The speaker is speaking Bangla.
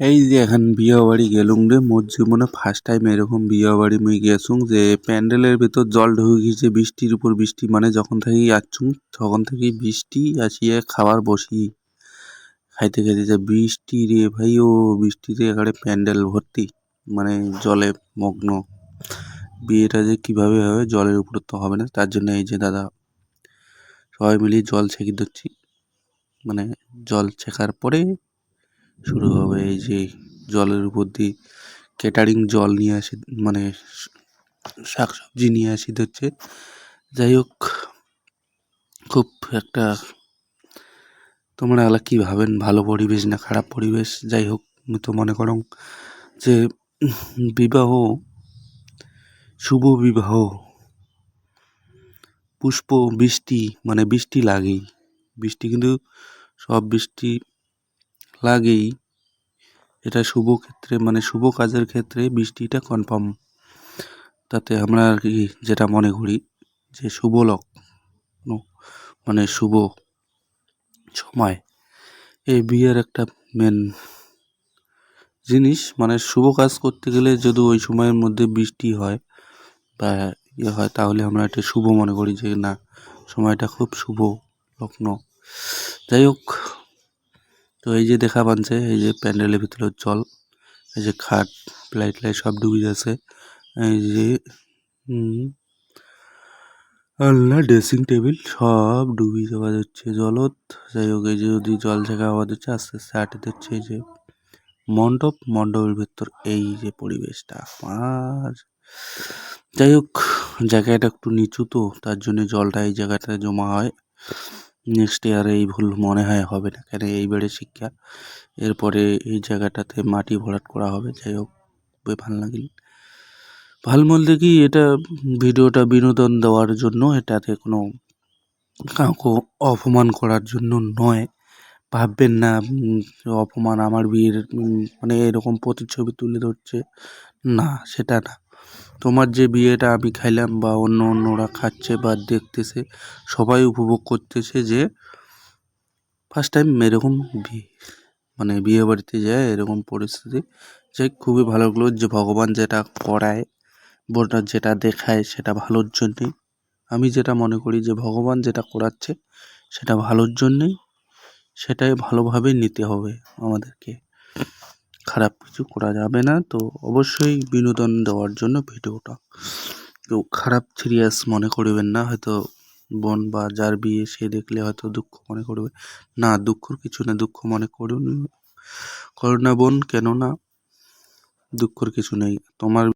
এই যে এখন বিয়া বাড়ি গেলুম রে, মোর জীবনে ফার্স্ট টাইম এরকম বিয়া বাড়ি মুই গেছুম যে প্যান্ডেলের ভিতর জল ঢুকে গেছে বৃষ্টির উপর, বৃষ্টি মানে যখন থেকে যাচ্ছুম তখন থেকেই বৃষ্টি আসিয়া খাবার বসি। খাইতে খাইতে যে বৃষ্টি রে ভাই, ও বৃষ্টিতে একেবারে প্যান্ডেল ভর্তি মানে জলে মগ্ন। বিয়েটা যে কীভাবে হবে, জলের উপর তো হবে না, তার জন্য এই যে দাদা, সবাই মিলিয়ে জল ছেঁকে দিচ্ছি মানে জল ছেঁকার পরে শুরু হবে এই যে জলের উপর দিয়ে ক্যাটারিং জল নিয়ে আসি মানে শাক সবজি নিয়ে আসি হচ্ছে। যাই হোক, খুব একটা তোমরা এলা কী ভাবেন? ভালো পরিবেশ না খারাপ পরিবেশ? যাই হোক, আমি তো মনে করো যে বিবাহ, শুভ বিবাহ, পুষ্প বৃষ্টি মানে বৃষ্টি লাগেই। বৃষ্টি কিন্তু সব বৃষ্টি লাগেই। এটা শুভ ক্ষেত্রে মানে শুভ কাজের ক্ষেত্রে বৃষ্টিটা কনফার্ম তাতে আমরা আর কি যেটা মনে করি যে শুভ লগ্ন মানে শুভ সময় এই বিয়ের একটা মেন জিনিস। মানে শুভ কাজ করতে গেলে যদি ওই সময়ের মধ্যে বৃষ্টি হয় বা ইয়ে হয়, তাহলে আমরা এটা শুভ মনে করি যে না, সময়টা খুব শুভ লগ্ন। যাই হোক তো এই যে দেখা পাচ্ছে, এই যে প্যান্ডেলের ভিতরে জল, এই যে খাট, লাইট লাইট সব ডুবে যাচ্ছে। এই যে আল্লাহ ড্রেসিং টেবিল সব ডুবি যাওয়া যাচ্ছে, জলত। যাই হোক, এই যে যদি জল ঝাঁকা আওয়াজ হচ্ছে আস্তে আস্তে হাঁটে দিচ্ছে এই যে মণ্ডপ। মণ্ডপের ভিতর এই যে পরিবেশটা আর যাই হোক, জায়গাটা একটু নিচু তো, তার জন্য জলটা এই জায়গাটায় জমা হয়। নেক্সট ইয়ারে এই ভুল মনে হয় হবে না। কেন এইবারে শিক্ষা, এরপরে এই জায়গাটাতে মাটি ভরাট করা হবে, যাই হোক ভালো লাগিল। ভালো বলতে কি, এটা ভিডিওটা বিনোদন দেওয়ার জন্য, এটাতে কোনো কাউকে অপমান করার জন্য নয়। ভাববেন না অপমান আমার বিয়ের মানে এরকম প্রতিচ্ছবি তুলে ধরছে। না, সেটা না। তোমার যে বিয়েটা আমি খাইলাম বা অন্য অন্যরা খাচ্ছে বা দেখতেছে, সবাই উপভোগ করতেছে যে ফার্স্ট টাইম এরকম বিয়ে মানে বিয়ে বাড়িতে যায় এরকম পরিস্থিতি যে খুবই ভালো লাগল যে ভগবান যেটা করায় বোটা যেটা দেখায় সেটা ভালোর জন্যেই। আমি যেটা মনে করি যে ভগবান যেটা করাচ্ছে সেটা ভালোর জন্যেই, সেটাই ভালোভাবে নিতে হবে আমাদেরকে। খারাপ কিছু করা যাবে না, তো অবশ্যই বিনোদন দেওয়ার জন্য ভিডিওটা। কেউ খারাপ সিরিয়াস মনে করবেন না, হয়তো বোন বা যার বিয়ে সে দেখলে হয়তো দুঃখ মনে করবে। না, দুঃখর কিছু না, দুঃখ মনে করুন। করো না বোন, কেননা দুঃখর কিছু নেই। তোমার